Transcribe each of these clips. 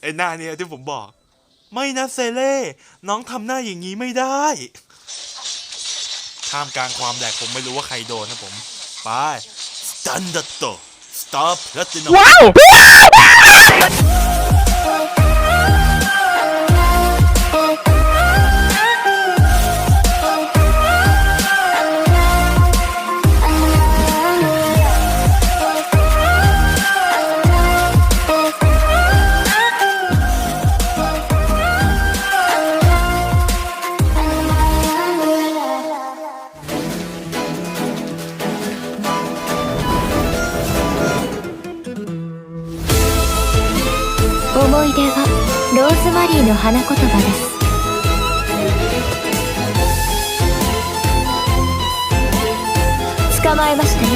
ไอ้หน้าเนี่ยที่ผมบอก ไม่นะเซเล่ น้องทำหน้าอย่างนี้ไม่ได้ท่ามกลางความแหลกผมไม่รู้ว่าใครโดนนะผม ไปสแตนดัตโตสตาร์พลัตินัมว้าว 思い出はローズマリーの花言葉です捕まえましたね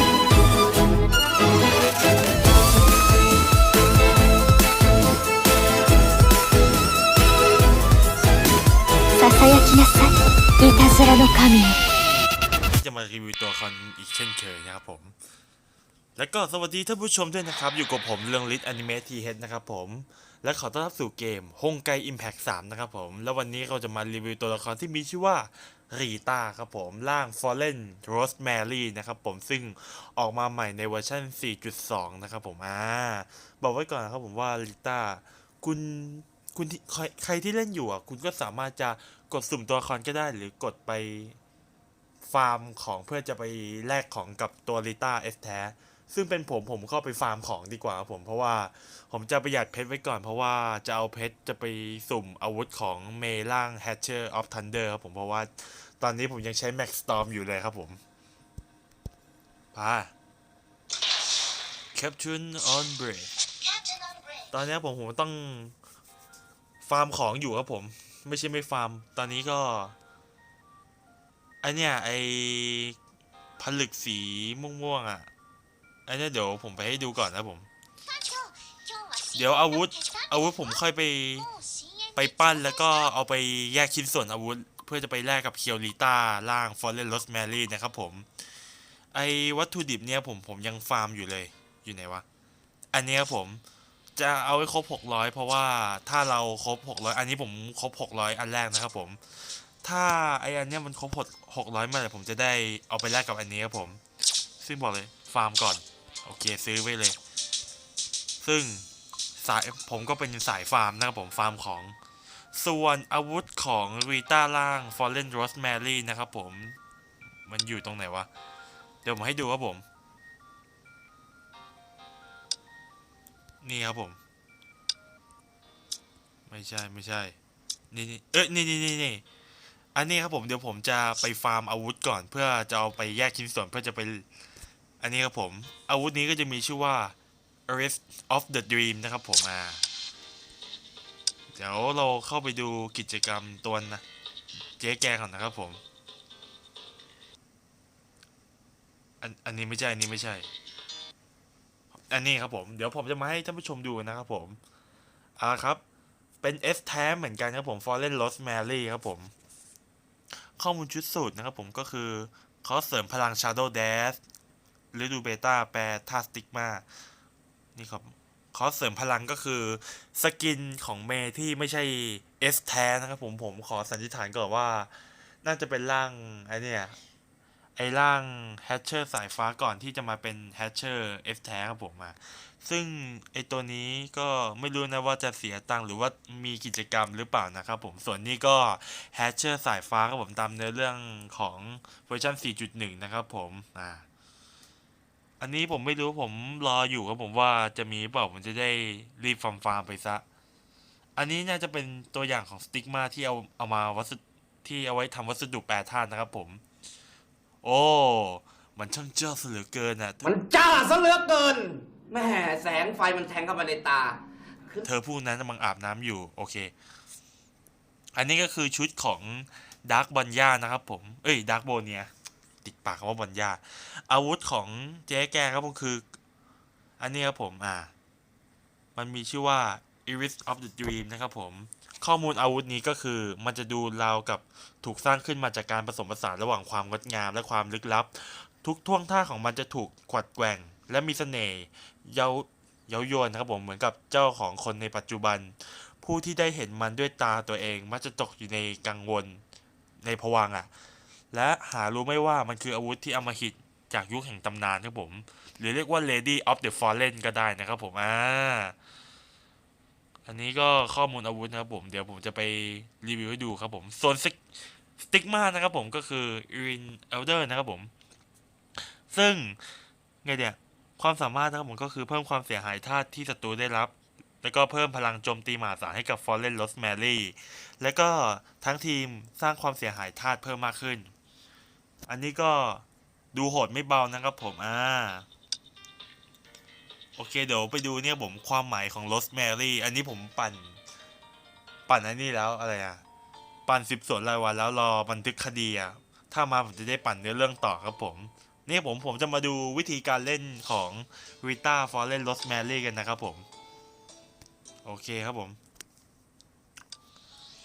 ささやきなさいいたずらの神よ จะมารีวิวตัวละครอีกเช่นเคยนะครับผม แล้วก็สวัสดีท่านผู้ชมด้วยนะครับ อยู่กับผมเรื่องลิทอนิเมะทีเฮดนะครับผม และขอต้อนรับสู่เกมฮงไกอิมแพ t 3นะครับผม แล้ววันนี้เราจะมารีวิวตัวละครที่มีชื่อว่ารีตาครับผมร่าง Fallen Rosemary นะครับผมซึ่งออกมาใหม่ในเวอร์ชัน4.2 นะครับผมอ่าบอกไว้ก่อนนะครับผมว่ารีตาคุณคุณใครที่เล่นอยู่อะ คุณก็สามารถจะกดสุ่มตัวละครก็ได้ หรือกดไปฟาร์มของเพื่อจะไปแลกของกับตัวลิต้าเอสแท้ ซึ่งเป็นผมผมเข้าไปฟาร์มของดีกว่าครับผม เพราะว่าผมจะประหยัดเพชรไว้ก่อน เพราะว่าจะเอาเพชรจะไปสุ่มอาวุธของเมล่าง Hatcher of Thunder ครับผมเพราะว่าตอนนี้ผมยังใช้ Max Storm อยู่เลยครับผมพา Captain on Break ตอนนี้ผมผมต้องฟาร์มของอยู่ครับผม ไม่ใช่ไม่ฟาร์ม ตอนนี้ก็ไอเนี่ยไอผลึกสีม่วงๆอะไอเนี่ยเดี๋ยวผมไปให้ดูก่อนนะผม เดี๋ยวอาวุธ อาวุธผมค่อยไปไปปั้นแล้วก็เอาไปแยกชิ้นส่วนอาวุธ เพื่อจะไปแลกกับเคียวริต้าล่างฟอร์เรนโรสแมรี่นะครับผม ไอวัตถุดิบเนี่ยผมผมยังฟาร์มอยู่เลยอยู่ไหนวะ อันเนี้ยผมจะเอาไว้ครบ 600 เพราะว่าถ้าเราครบ 600 อันนี้ผมครบ 600 อันแรกนะครับผม ถ้าไออันเนี้ยมันครบหกร้อยเมื่อไหร่ผมจะได้เอาไปแลกกับอันนี้ครับผม ซึ่งบอกเลยฟาร์มก่อน โอเคซื้อไว้เลย ซึ่งสายผมก็เป็นสายฟาร์มนะครับผมฟาร์มของ ส่วนอาวุธของรีต้าล่าง Fallen Rosemary นะครับผมมันอยู่ตรงไหนวะ เดี๋ยวผมให้ดูครับผม นี่ครับผม ไม่ใช่ไม่ใช่ นี่นี่เอ้ยนี่นี่นี่นี่อันนี้ครับผมเดี๋ยวผมจะไปฟาร์มอาวุธก่อน เพื่อจะเอาไปแยกชิ้นส่วนเพื่อจะไป อันนี้ครับผม อาวุธนี้ก็จะมีชื่อว่า Arrest of the Dream นะครับผมอ่าเดี๋ยวเราเข้าไปดูกิจกรรมตัวนะเจ๊แกก่อนนะครับผมอันอันนี้ไม่ใช่ อันนี้ไม่ใช่ อันนี้ครับผม เดี๋ยวผมจะมาให้ท่านผู้ชมดูนะครับผม อ่าครับ เป็น S แท้เหมือนกันครับผม Fallen Rosemary ครับผม ข้อมูลชุดสูตรนะครับผมก็คือเขาเสริมพลัง Shadow Dash ฤดูเบต้าแปลท่าสติกมานี่ครับขาเสริมพลังก็คือสกินของเมที่ไม่ใช่ S แท้นะครับผมผมขอสันนิษฐานก่อนว่า น่าจะเป็นร่างไอเนี่ยไอร่างแฮชเชอร์สายฟ้าก่อนที่จะมาเป็นแฮชเชอร์ S แท้ครับผมมาซึ่งไอตัวนี้ก็ไม่รู้นะว่าจะเสียตังค์หรือว่ามีกิจกรรมหรือเปล่านะครับผมส่วนนี้ก็แฮชเชอร์สายฟ้าครับผมตามเนื้อเรื่องของเวอร์ชัน4.1 นะครับผมอ่า อันนี้ผมไม่รู้ผมรออยู่ครับผมว่าจะมีเปล่าผมจะได้รีบฟาร์มฟาร์มไปซะ อันนี้น่าจะเป็นตัวอย่างของสติ๊กมาที่เอาเอามาวัสดุที่เอาไว้ทำวัสดุแปรธาตุนะครับผม โอ้ มันช่างเจ้าเสือเกินอะมันจ้าซะเหลือเกินแม่แสงไฟมันแทงเข้ามาในตา เธอผู้นั้นกำลังอาบน้ำอยู่ โอเค อันนี้ก็คือชุดของดาร์กบอลย่านะครับผม เอ้ยดาร์กโบเนีย ติดปากคำว่าบอลยาอาวุธของเจ๊แกครับผมคือ อันนี้ครับผมอ่า มันมีชื่อว่า Iris of the Dream นะครับผม ข้อมูลอาวุธนี้ก็คือมันจะดูราวกับถูกสร้างขึ้นมาจากการผสมผสานระหว่างความงดงามและความลึกลับ ทุกท่วงท่าของมันจะถูกขวัดแกว่ง และมีเสน่ห์เย้าเย้ายวนนะครับผมเหมือนกับเจ้าของคนในปัจจุบัน ผู้ที่ได้เห็นมันด้วยตาตัวเองมักจะตกอยู่ในกังวลในภวังอะ และหารู้ไม่ว่ามันคืออาวุธที่อมหิตจากยุคแห่งตำนานครับผม หรือเรียกว่า Lady of the Fallen ก็ได้นะครับผมอ่าอันนี้ก็ข้อมูลอาวุธนะครับผม เดี๋ยวผมจะไปรีวิวให้ดูครับผมส่วนสติ๊กมานะครับผมก็คือ Irin Elder นะครับผม ซึ่งไงเนี่ยความสามารถนะครับผมก็คือเพิ่มความเสียหายธาตุที่ศัตรูได้รับ แล้วก็เพิ่มพลังโจมตีมหาศาลให้กับ Fallen Rosemary แล้วก็ทั้งทีมสร้างความเสียหายธาตุเพิ่มมากขึ้น อันนี้ก็ดูโหดไม่เบานะครับผม อ่า โอเคเดี๋ยวไปดูเนี่ยผมความหมายของ Rosemary อันนี้ผมปั่น ปั่นอันนี้แล้วอะไรอะ ปั่นสิบส่วนรายวันแล้วรอบันทึกคดีอะ ถ้ามาผมจะได้ปั่นเนื้อเรื่องต่อครับผมนี่ผมผมจะมาดูวิธีการเล่นของ Rita Fallen Rosemary กันนะครับผม โอเคครับผม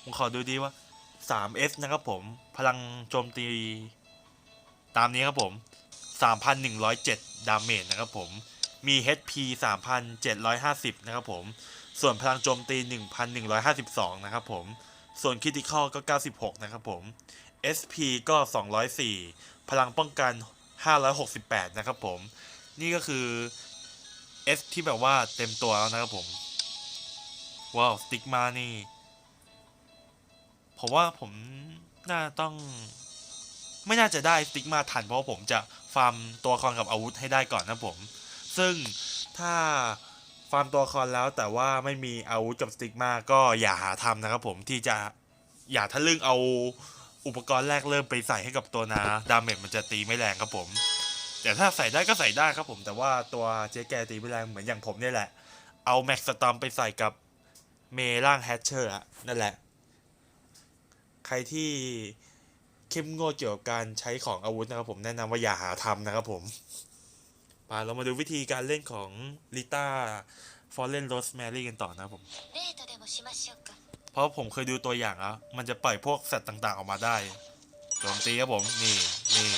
ผมขอดูดีว่า 3S นะครับผม พลังโจมตี ตามนี้ครับผม 3,107 ดาเมจนะครับผม มี HP 3,750 นะครับผม ส่วนพลังโจมตี 1,152 นะครับผม ส่วนคิติคอลก็ 96 นะครับผม SP ก็ 204 พลังป้องกัน 568 นะครับผม นี่ก็คือ S ที่แบบว่าเต็มตัวแล้วนะครับผม ว้าว สติ๊กมานี่ ผมว่าผมน่าต้อง ไม่น่าจะได้สติ๊กมาทันเพราะผมจะฟาร์มตัวละครกับอาวุธให้ได้ก่อนนะผม ซึ่งถ้าฟาร์มตัวละครแล้วแต่ว่าไม่มีอาวุธกับสติ๊กมาก็อย่าหาทำนะครับผมที่จะอย่าทะลึ่งเอาอุปกรณ์แรกเริ่มไปใส่ให้กับตัวนาดาเมจมันจะตีไม่แรงครับผม แต่ถ้าใส่ได้ก็ใส่ได้ครับผม แต่ว่าตัวเจ๊แกตีไม่แรงเหมือนอย่างผมนี่แหละ เอาแม็กสตอมไปใส่กับเมร่างแฮชเชอร์นั่นแหละ ใครที่ เข้มงวดเกี่ยวกับการใช้ของอาวุธนะครับผมแนะนำว่าอย่าหาทำนะครับผมมาเรามาดูวิธีการเล่นของลิต้าฟอร์เลนโรสแมรี่กันต่อนะครับผมเพราะผมเคยดูตัวอย่างแล้วมันจะปล่อยพวกสัตว์ต่างๆออกมาได้โจมตีครับผมนี่นี่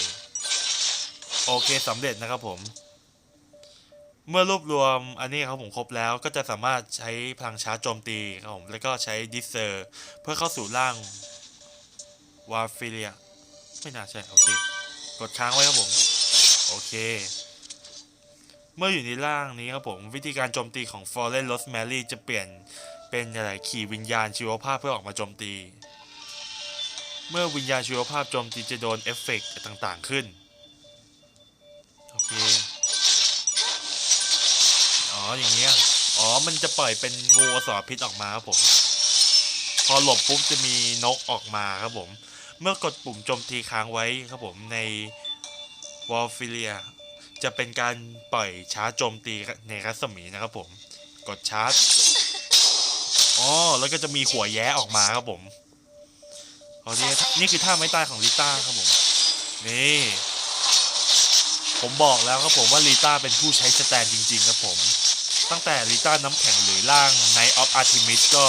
โอเคสำเร็จนะครับผม เมื่อรวบรวมอันนี้ครับผมครบแล้วก็จะสามารถใช้พลังชาร์จโจมตีครับผมแล้วก็ใช้ดิสเซอร์ เพื่อเข้าสู่ร่างวาฟิเลีย ไม่น่าใช่โอเค กดค้างไว้ครับผม โอเค เมื่ออยู่ในร่างนี้ครับผม วิธีการโจมตีของ Fallen Rosemary จะเปลี่ยนเป็นอะไรขี่วิญญาณชีวภาพเพื่อออกมาโจมตี เมื่อวิญญาณชีวภาพโจมตีจะโดนเอฟเฟกต์ต่างๆขึ้น โอเค อ๋ออย่างเงี้ย อ๋อมันจะปล่อยเป็นงูอสรพิษออกมาครับผม พอหลบปุ๊บจะมีนกออกมาครับผม เมื่อกดปุ่มโจมตีค้างไว้ครับผมในวอลฟิเลียจะเป็นการปล่อยชาร์จโจมตีในรัศมีนะครับผม กดชาร์จอ๋อแล้วก็จะมีหัวแย้ออกมาครับผมโอเคนี่คือท่าไม้ตายของลิต้าครับผม นี่ ผมบอกแล้วครับผมว่าลิต้าเป็นผู้ใช้สแตนจริง ๆ ครับผม ตั้งแต่ลิต้าน้ำแข็งหรือร่าง Night of Artemis ก็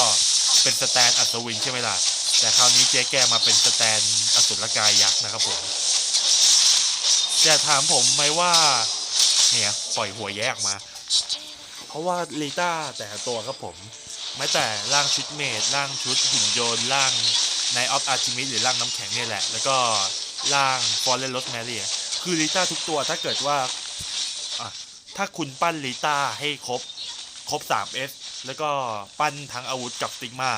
เป็นสแตนอัศวินใช่ไหมล่ะ แต่คราวนี้เจ๊แกมาเป็นสแตนอสุรกายยักษ์นะครับผมจะถามผมไหมว่า เนี่ยปล่อยหัวแยกมา เพราะว่าลิต้าแต่ตัวครับผมแม้แต่ร่างชุดเมดร่างชุดหุ่นยนต์ร่างในออฟอาร์ติมิสหรือร่างน้ำแข็งเนี่ยแหละ แล้วก็ร่างฟอร์เรนโรสแมรี่คือลิต้าทุกตัวถ้าเกิดว่าถ้าคุณปั้นลิต้าให้ครบ ครบ 3S แล้วก็ปั้นทั้งอาวุธกับสติกมา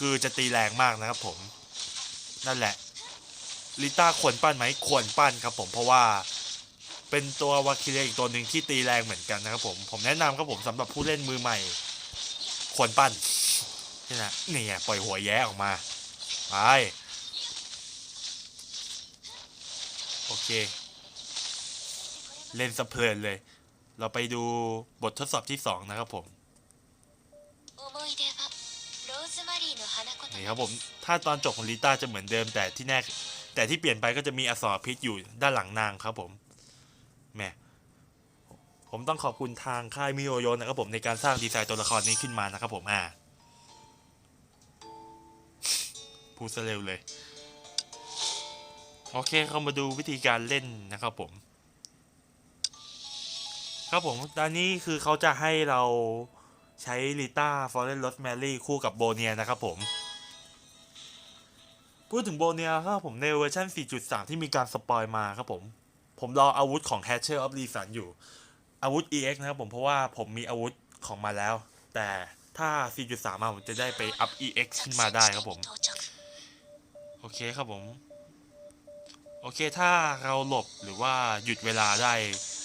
คือจะตีแรงมากนะครับผม นั่นแหละลิต้าควรปั้นไหมควรปั้นครับผมเพราะว่าเป็นตัววาคิเรอีกตัวหนึ่งที่ตีแรงเหมือนกันนะครับผมผมแนะนำครับผมสำหรับผู้เล่นมือใหม่ ควรปั้นนี่นะนี่ไงปล่อยหัวแย้ออกมาไปโอเค เล่นสะเพลินเลย เราไปดูบททดสอบที่ 2 นะครับผม นี่ครับผมถ้าตอนจบของลิต้าจะเหมือนเดิมแต่ที่แน่แต่ที่เปลี่ยนไปก็จะมีอสรพิษอยู่ด้านหลังนางครับผมแม่ผมต้องขอบคุณทางค่ายมิโยโยนะครับผมในการสร้างดีไซน์ตัวละครนี้ขึ้นมานะครับผมอ่าพูดเร็วเลย โอเคเรามาดูวิธีการเล่นนะครับผม ครับผมตอนนี้คือเขาจะให้เราใช้ลิต้าฟอร์เรนลอสแมรี่คู่กับโบเนียนะครับผม พูดถึงโบเนียครับผมในเวอร์ชัน4.3 ที่มีการสปอยมาครับผม ผมรออาวุธของ Hatcher of r e s u n อยู่ อาวุธ EX นะครับผมเพราะว่าผมมีอาวุธของมาแล้ว แต่ถ้า 4.3 มาผมจะได้ไปอัพ EX ขึ้นมาได้ครับผม โอเคครับผม โอเคถ้าเราหลบหรือว่าหยุดเวลาได้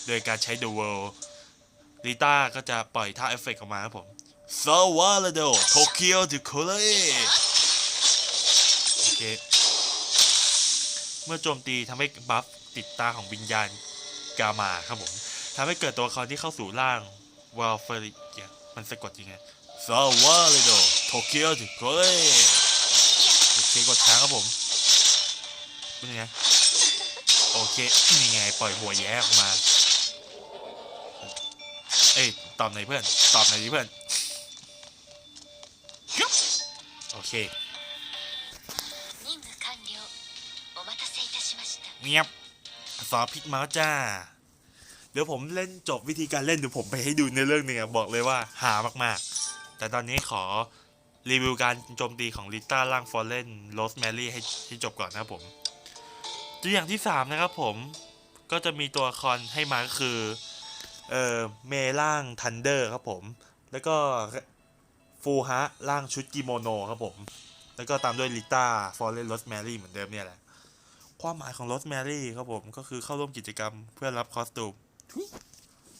โดยการใช้ The World ลิต้าก็จะปล่อยท่าเอฟเฟกต์ออกมาครับผมซาวาลโดโต เคเลโอเมื่อโจมตีทำให้บัฟติดตาของวิญญาณกามาครับผมทำให้เกิดตัวละครที่เข้าสู่ร่างวอลเฟริกมันสะกดยังไงซาวาลโดโตเกียวดิโคเลโอเคกดค้างครับผมเป็นยังไงโอเคนี่ไงปล่อยหัวแย้ออกมา เอ้ยตอบไหนเพื่อน ตอบไหนดิเพื่อน โอเค เงียบสอบพิกมาแล้วจ้า เดี๋ยวผมเล่นจบวิธีการเล่นเดี๋ยวผมไปให้ดูในเรื่องหนึงอะบอกเลยว่าหามากๆ แต่ตอนนี้ขอรีวิวการโจมตีของลิต้าล่างฟอร์เรนโรสแมรี่ให้จบก่อนนะครับผม ตัวอย่างที่ 3 นะครับผมก็จะมีตัวละครให้มาก็คือเอ่อเมล่างทันเดอร์ครับผม แล้วก็ฟูฮะล่างชุดกิโมโนครับผม แล้วก็ตามด้วยลิต้าฟอร์เรนโรสแมรี่เหมือนเดิมเนี่ยแหละ ความหมายของโรสแมรี่ครับผมก็คือเข้าร่วมกิจกรรมเพื่อรับคอสตูม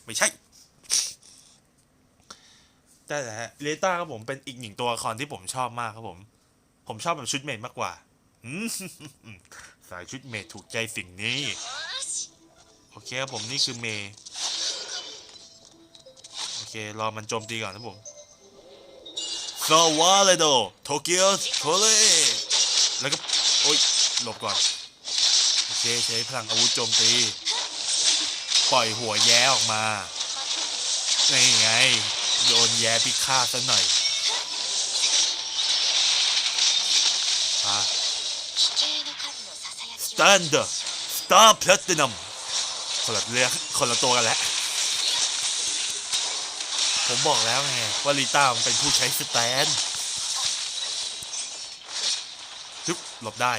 ไม่ใช่แต่แหละเลต้าครับผมเป็นอีกหนึ่งตัวละครที่ผมชอบมากครับผม ผมชอบแบบชุดเมดมากกว่าสายชุดเมดถูกใจสิ่งนี้ โอเคครับผมนี่คือเมโอเค รอมันโจมตีก่อนนะผมซาวาเลโดโตเกียวโคเลแล้วก็ โอ๊ยหลบก่อน จใช้พลังอาวุธโจมตี ปล่อยหัวแย้ออกมาไงไง โดนแย้พิฆาตซะหน่อยฮะสแตนเดอร์สตาร์แพลตินัมคนละเรื่องคนละตัวกันแล้ว ผมบอกแล้วไงว่าลีต้ามันเป็นผู้ใช้สแตนทึบหลบได้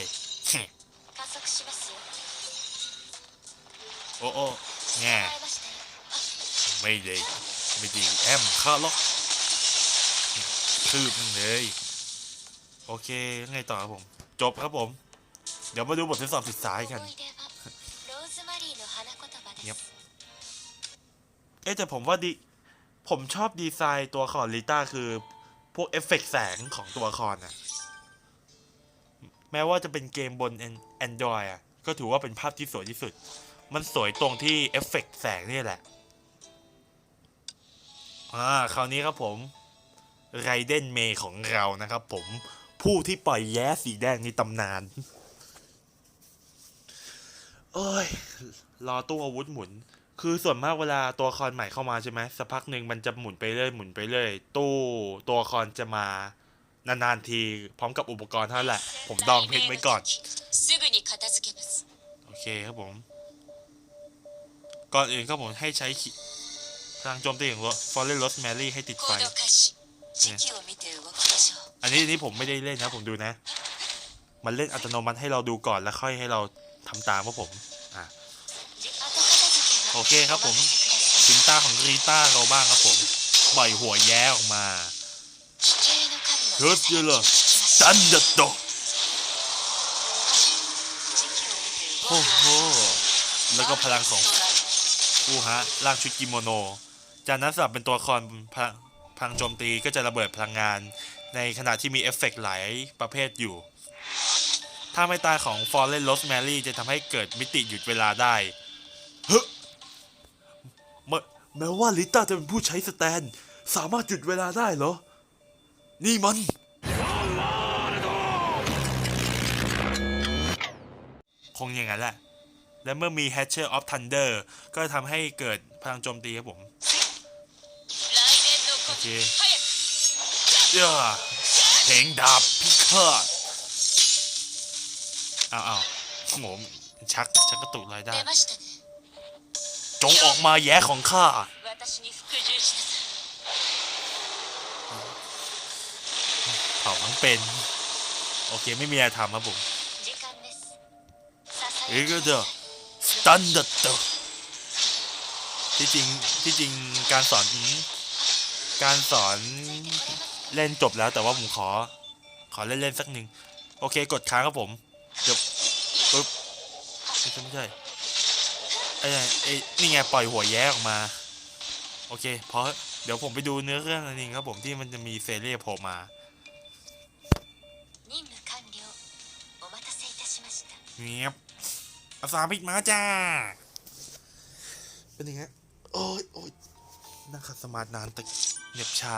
อ้โอ้แง่ไม่เลยไม่ดีแอมข้าล็อกคืบเลย โอเคแล้ไงต่อครับผม จบครับผม เดี๋ยวมาดูบททดสอบสุดท้ายกันเงียบเอ๊แต่ผมว่าดี ผมชอบดีไซน์ตัวคอนลิต้าคือ พวกเอฟเฟกแสงของตัวคอนอะแม้ว่าจะเป็นเกมบนแอนดรอยอะก็ถือว่าเป็นภาพที่สวยที่สุด มันสวยตรงที่เอฟเฟกแสงนี่แหละ อ่า คราวนี้ครับผมไรเดนเมย์ของเรานะครับผมผู้ที่ปล่อยแย้สีแดงในตำนาน เอ้ย รอตู้อาวุธหมุน คือส่วนมากเวลาตัวคอนใหม่เข้ามาใช่ไหมสักพักหนึ่งมันจะหมุนไปเรื่อยหมุนไปเรื่อยตู้ตัวคอนจะมานานๆทีพร้อมกับอุปกรณ์เท่านั้นแหละ ผมดองเพชรไว้ก่อน โอเคครับผม ก่อนอื่นก็ผมให้ใช้พลังโจมตีของรถฟอร์เรสต์แมรี่ให้ติดไฟเนี่อันนี้นี่ผมไม่ได้เล่นนะผมดูนะ มันเล่นอัตโนมัติให้เราดูก่อนแล้วค่อยให้เราทำตามว่าผมอะโอเคครับผมถึงตาของรีต้าเราบ้างครับผมปล่อยหัวแย้ออกมาเฮิร์สเยลซันเดอร์โดโอ้โหแล้วก็พลังของ อูฮะร่างชุดกิโมโน จากนั้นสลับเป็นตัวละครพังพลังโจมตีก็จะระเบิดพลังงาน ในขณะที่มีเอฟเฟกต์หลายประเภทอยู่ ถ้าไม่ตายของ Fallen Rosemary จะทำให้เกิดมิติหยุดเวลาได้ฮึแม้ว่าลิต้าจะเป็นผู้ใช้สแตน สามารถหยุดเวลาได้เหรอ นี่มัน คงอย่างนั้นแหละ และเมื่อมี Hatcher of Thunder ก็ทำให้เกิดพลังโจมตีครับผม โอเคเยอเพลงดับพิคเกอร์วอ้าวโผมชัก ชักกระตุกรายได้ จงออกมาแย่ของข้าเผาทั้งเป็น โอเค ไม่มีอะไรทำครับผมเอ้ยก็เถอะ ตันเดตที่จริงที่จริงการสอนการสอนเล่นจบแล้วแต่ว่าผมขอ ขอเล่นเล่นสักหนึ่งโอเคกดค้างครับผมจบปุ๊บไม่ใช่ไม่ใช่ไอ้ไอ้นี่ไงปล่อยหัวแย้ออกมา โอเค เพราะเดี๋ยวผมไปดูเนื้อเรื่องนึงครับผมที่มันจะมีเซเรียโผล่มาเงียบ อาสาพิกมาจ้า เป็นยังไงโอ้ยโอ้ยนั่งขัดสมาธินานตะเหน็บชา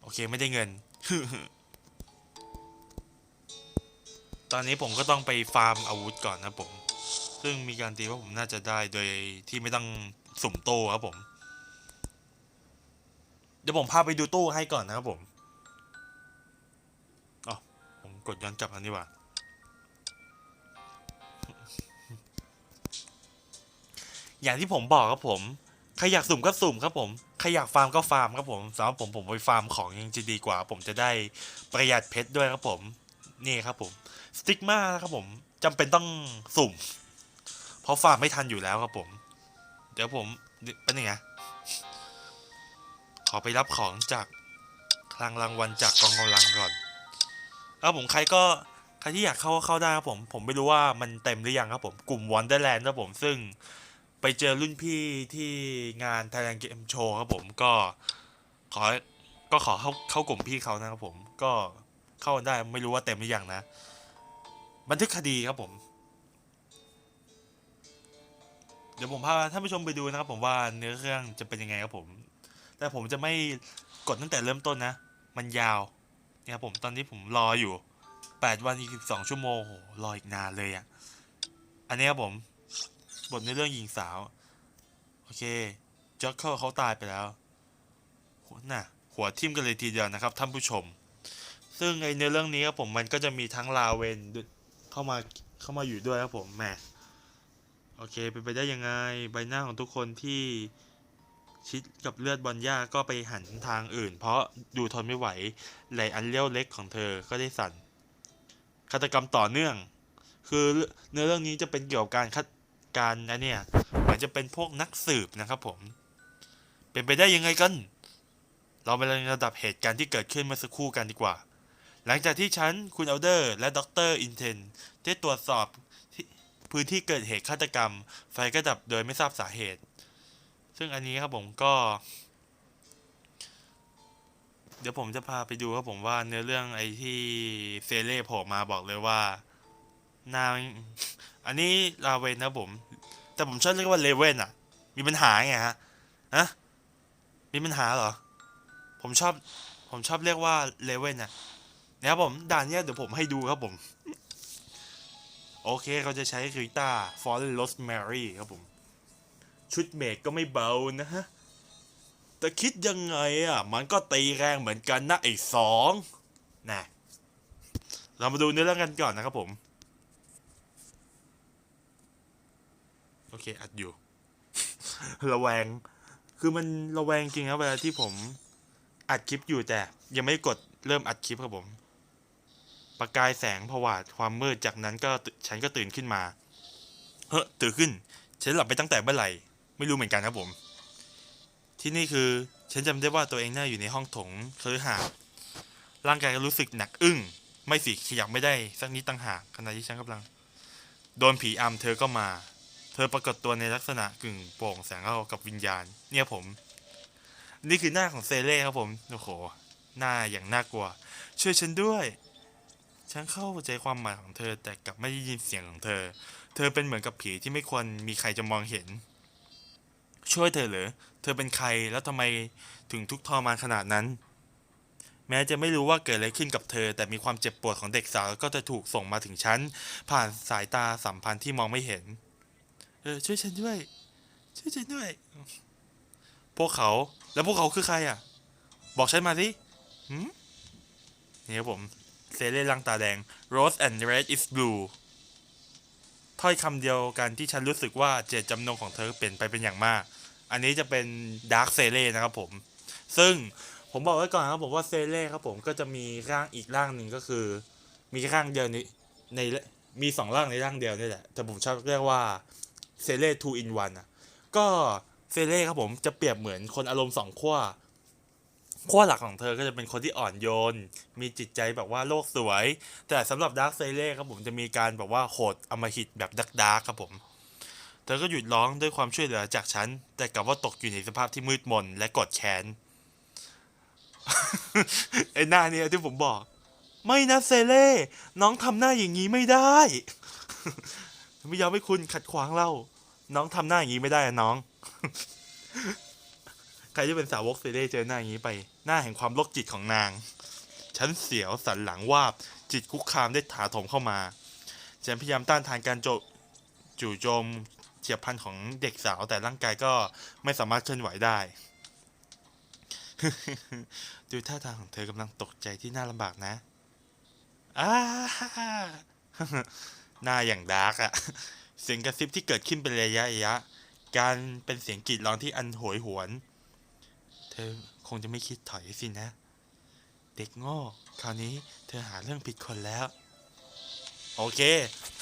โอเคไม่ได้เงิน ตอนนี้ผมก็ต้องไปฟาร์มอาวุธก่อนนะผม ซึ่งมีการตีว่าผมน่าจะได้โดยที่ไม่ต้องสุ่มโต้ครับผม เดี๋ยวผมพาไปดูตู้ให้ก่อนนะครับผม อ๋อ ผมกดย้อนกลับอันนี้ว่า อย่างที่ผมบอกครับผมใครอยากสุ่มก็สุ่มครับผมใครอยากฟาร์มก็ฟาร์มครับผมสำหรับผมผมไปฟาร์มของยังจะดีกว่า ผมจะได้ประหยัดเพชรด้วยครับผมนี่ครับผมสติ๊กมาครับผมจำเป็นต้องสุ่ม เพราะฟาร์มไม่ทันอยู่แล้วครับผม เดี๋ยวผมเป็นยังไงขอไปรับของจากคลังรางวัลจากกองกำลังก่อนครับผมใครก็ใครที่อยากเข้าก็เข้าได้ครับผม ผมไม่รู้ว่ามันเต็มหรือยังครับผม กลุ่ม Wonderland ครับผมซึ่ง ไปเจอรุ่นพี่ที่งาน Thailand Game Show ครับผมก็ขอก็ขอเข้าเข้ากลุ่มพี่เขานะครับผมก็เข้าได้ไม่รู้ว่าเต็มหรือยังนะ บันทึกคดีครับผม เดี๋ยวผมพาท่านผู้ชมไปดูนะครับผมว่าเนื้อเรื่องจะเป็นยังไงครับผม แต่ผมจะไม่กดตั้งแต่เริ่มต้นนะ มันยาวเนี่ยครับผมตอนนี้ผมรออยู่ 8 วันอีก12 ชั่วโมงโหรออีกนานเลยอะ่ะ อันนี้ครับผม บทในเรื่องหญิงสาว โอเคจ็อกเกอร์เขาตายไปแล้วหน่ะหัวทิ่มกันเลยทีเดียวนะครับท่านผู้ชม ซึ่งไอในเรื่องนี้ครับผมมันก็จะมีทั้งลาเวนเข้ามาเข้ามาอยู่ด้วยครับผมแหมโอเคเป็นไปได้ยังไงใบหน้าของทุกคนที่ชิดกับเลือดบอลย่าก็ไปหันทางอื่น เพราะดูทนไม่ไหวไหลอันเลี้ยวเล็กของเธอก็ได้สั่นฆาตกรรมต่อเนื่อง คือเนื้อเรื่องนี้จะเป็นเกี่ยวกับการฆา การนะเนี่ยเหมือนจะเป็นพวกนักสืบนะครับผม เป็นไปได้ยังไงกัน เรามาเรียงระดับเหตุการณ์ที่เกิดขึ้นเมื่อสักครู่กันดีกว่า หลังจากที่ฉันคุณเอลเดอร์ และด็อกเตอร์อินเทนได้ตรวจสอบพื้นที่เกิดเหตุฆาตกรรม ไฟก็ดับโดยไม่ทราบสาเหตุ ซึ่งอันนี้ครับผมก็ เดี๋ยวผมจะพาไปดูครับผมว่าเนื้อเรื่องไอ้ที่เซเล่โผล่มาบอกเลยว่า นาอันนี้ลาเวนนะผม แต่ผมชอบเรียกว่าเลเว่นอะมีปัญหาไงฮะฮะมีปัญหาเหรอ ผมชอบ ผมชอบเรียกว่าเลเว่นอะนะครับผมด่านเนี้ยเดี๋ยวผมให้ดูครับผม โอเคเขาจะใช้คือต้า Fallen Rosemary ครับผม ชุดเมกก็ไม่เบานะฮะ แต่คิดยังไงอะ มันก็ตีแรงเหมือนกันนะไอ้สองนะเรามาดูเนื้อเรื่องกันก่อนนะครับผม โอเค อัดอยู่ ระแวง คือมันระแวงจริงครับเวลาที่ผมอัดคลิปอยู่แต่ ยังไม่กดเริ่มอัดคลิปครับผม ประกายแสงผวาดความมืดจากนั้นก็ฉันก็ตื่นขึ้นมา เฮ้อตื่นขึ้น ฉันหลับไปตั้งแต่เมื่อไหร่ ไม่รู้เหมือนกันครับผม ที่นี่คือ ฉันจำได้ว่าตัวเองน่าอยู่ในห้องถงคฤหาสน์ร่างกายก็รู้สึกหนักอึ้ง ไม่สิขยับไม่ได้สักนิดต่างหากขณะที่ฉันกำลัง โดนผีอำเธอก็มา เธอปรากฏตัวในลักษณะกึ่งโปร่งแสงเข้ากับวิญญาณ เนี่ยผม นี่คือหน้าของเซเล่ครับผมโอ้โหหน้าอย่างน่ากลัว ช่วยฉันด้วย ฉันเข้าใจความหมายของเธอแต่กลับไม่ได้ยินเสียงของเธอ เธอเป็นเหมือนกับผีที่ไม่ควรมีใครจะมองเห็น ช่วยเธอเหรอเธอเป็นใครแล้วทำไมถึงทุกข์ทรมานขนาดนั้น แม้จะไม่รู้ว่าเกิดอะไรขึ้นกับเธอ แต่มีความเจ็บปวดของเด็กสาวก็จะถูกส่งมาถึงฉันผ่านสายตาสัมพันธ์ที่มองไม่เห็น เออช่วยฉันด้วย ช่วยฉันด้วย พวกเขาแล้วพวกเขาคือใครอะ บอกฉันมาสิหืมนี่ครับผมเซเล่ลังตาแดง Rose and red is blue ถ้อยคำเดียวกันที่ฉันรู้สึกว่าเจตจำนงของเธอเปลี่ยนไปเป็นอย่างมาก อันนี้จะเป็นดาร์คเซเล่นะครับผม ซึ่งผมบอกไว้ก่อนครับผมว่าเซเล่ครับผมก็จะมีร่างอีกร่างหนึ่งก็คือ มีร่างเดียวในในมีสองร่างในร่างเดียวนี่แหละแต่ผมชอบเรียกว่า เซเล่ two in one อะ ก็เซเล่ครับผมจะเปรียบเหมือนคนอารมณ์สองขั้วขั้วหลักของเธอก็จะเป็นคนที่อ่อนโยน มีจิตใจแบบว่าโลกสวย แต่สำหรับดาร์คเซเล่ครับผมจะมีการแบบว่าโหดอมหิตแบบดักดาร์กครับผม เธอก็หยุดร้องด้วยความช่วยเหลือจากฉัน แต่กลับว่าตกอยู่ในสภาพที่มืดมนและกดแค้นไอ้หน้าเนี่ยที่ผมบอก ไม่นะเซเล่ น้องทำหน้าอย่างนี้ไม่ได้ ไม่ยอมให้คุณขัดขวางเรา น้องทำหน้าอย่างนี้ไม่ได้น้อง ใครที่เป็นสาวกเซเล่เจอหน้าอย่างนี้ไป หน้าแห่งความโรคจิตของนาง ฉันเสียวสันหลังวาบ จิตคุกคามได้ถาโถมเข้ามา ฉันพยายามต้านทานการโจจู่โจมเฉียบพลันของเด็กสาวแต่ร่างกายก็ไม่สามารถเคลื่อนไหวได้ ดูท่าทางของเธอกำลังตกใจที่น่าลำบากนะอ้า หน้าอย่างดาร์กอะเสียงกระซิบที่เกิดขึ้นเป็นระยะระยะ การเป็นเสียงกรีดร้องที่อันโหยหวน เธอคงจะไม่คิดถอยสินะ เด็กโง่คราวนี้เธอหาเรื่องผิดคนแล้ว โอเค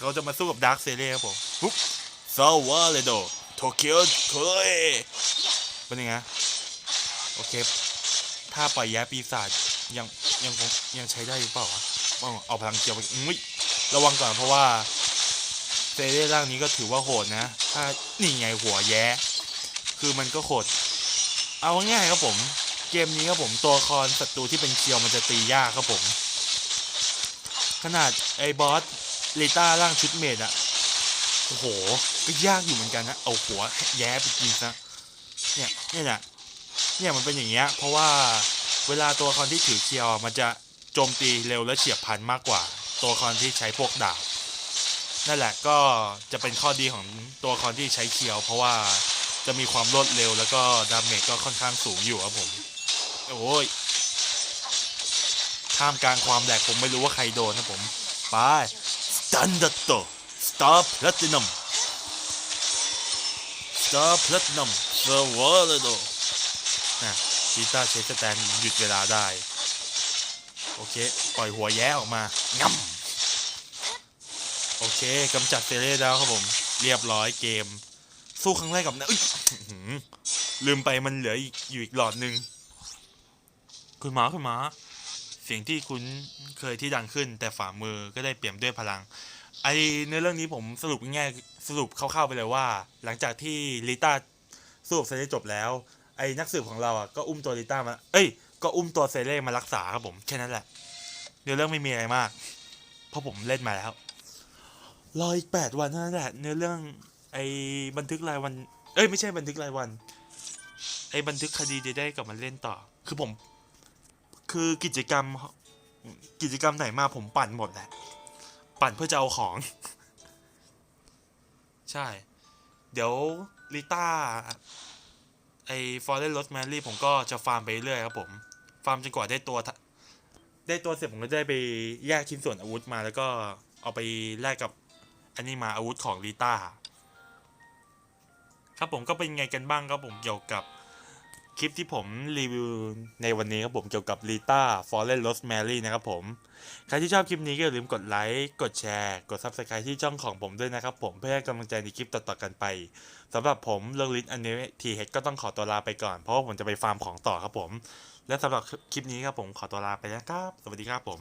เราจะมาสู้กับดาร์คเซเล่ครับผมปุ๊บซาวาเลโดโตเกียวโคเอเป็นยังไงโอเค ถ้าปล่อยแย้ปีศาจยังยังยังใช้ได้หรือเปล่าวะต้องเอาพลังเกียวไปอุ้ย ระวังก่อนเพราะว่าเซเล่ร่างนี้ก็ถือว่าโหดนะ ถ้านี่ไงหัวแย้ คือมันก็โหด เอาง่ายครับผม เกมนี้ครับผมตัวละครศัตรูที่เป็นเคียวมันจะตียากครับผม ขนาดไอ้บอสลิต้าร่างชุดเมดอะโอ้โห ก็ยากอยู่เหมือนกันนะ เอาหัวแย้ไปกินซะ เนี่ย เนี่ยนะเนี่ยมันเป็นอย่างเงี้ย เพราะว่าเวลาตัวละครที่ถือเคียวมันจะโจมตีเร็วและเฉียบพลันมากกว่า ตัวละครที่ใช้พวกดาบนั่นแหละก็จะเป็นข้อดีของตัวละครที่ใช้เคียว เพราะว่าจะมีความรวดเร็วแล้วก็ดาเมจก็ค่อนข้างสูงอยู่ครับผมโอ้ยท่ามกลางความแหลกผมไม่รู้ว่าใครโดนนะผมไป Standard Star Platinum Star Platinum s e r v e r นะกีตาร์เชสแตนหยุดเวลาได้ โอเค ปล่อยหัวแย้ออกมาง่ำโอเคกำจัดเซเล่แล้วครับผม เรียบร้อยเกม สู้ครั้งแรกกับนะเอ้ยอื้อหือลืมไปมันเหลืออีกอยู่อีกหลอดหนึ่งคุณหมาคุณหมาเสียงที่คุณเคยที่ดังขึ้น แต่ฝ่ามือก็ได้เปลี่ยนด้วยพลัง ไอในเรื่องนี้ผมสรุปง่ายๆสรุปคร่าวๆไปเลยว่า หลังจากที่ลิต้าสู้กับเซเล่จบแล้ว ไอ้นักสืบของเราอะก็อุ้มตัวลิต้ามา เอ้ย ก็อุ้มตัวเซเล่มารักษาครับผมแค่นั้นแหละ เนื้อเรื่องไม่มีอะไรมาก เพราะผมเล่นมาแล้ว รออีกแปดวันเท่านั้นแหละ เนื้อเรื่องไอ้บันทึกรายวัน เอ้ยไม่ใช่บันทึกรายวัน ไอ้บันทึกคดีจะได้กลับมาเล่นต่อ คือผม คือกิจกรรม กิจกรรมไหนมาผมปั่นหมดแหละ ปั่นเพื่อจะเอาของ ใช่ เดี๋ยวลิต้าไอ้ฟอร์เรน r ร s แมรี่ผมก็จะฟาร์มไปเรื่อยครับผม ฟาร์มจนกว่าได้ตัว ได้ตัวเสร็จผมก็ได้ไปแยกชิ้นส่วนอาวุธมาแล้วก็เอาไปแลกกับอันนี้มาอาวุธของลิต้าครับผมก็เป็นไงกันบ้างครับผมเกี่ยวกับคลิปที่ผมรีวิวในวันนี้ครับผมเกี่ยวกับ Lita Fallen Rosemary นะครับผม ใครที่ชอบคลิปนี้ก็อย่าลืมกดไลค์ กดแชร์ กด Subscribe ที่ช่องของผมด้วยนะครับผมเพื่อให้กำลังใจในคลิปต่อๆกันไปสำหรับผมเรื่องลิทอันนี้ทีเฮดก็ต้องขอตัวลาไปก่อน เพราะว่าผมจะไปฟาร์มของต่อครับผม และสำหรับคลิปนี้ครับผมขอตัวลาไปแล้วครับ สวัสดีครับผม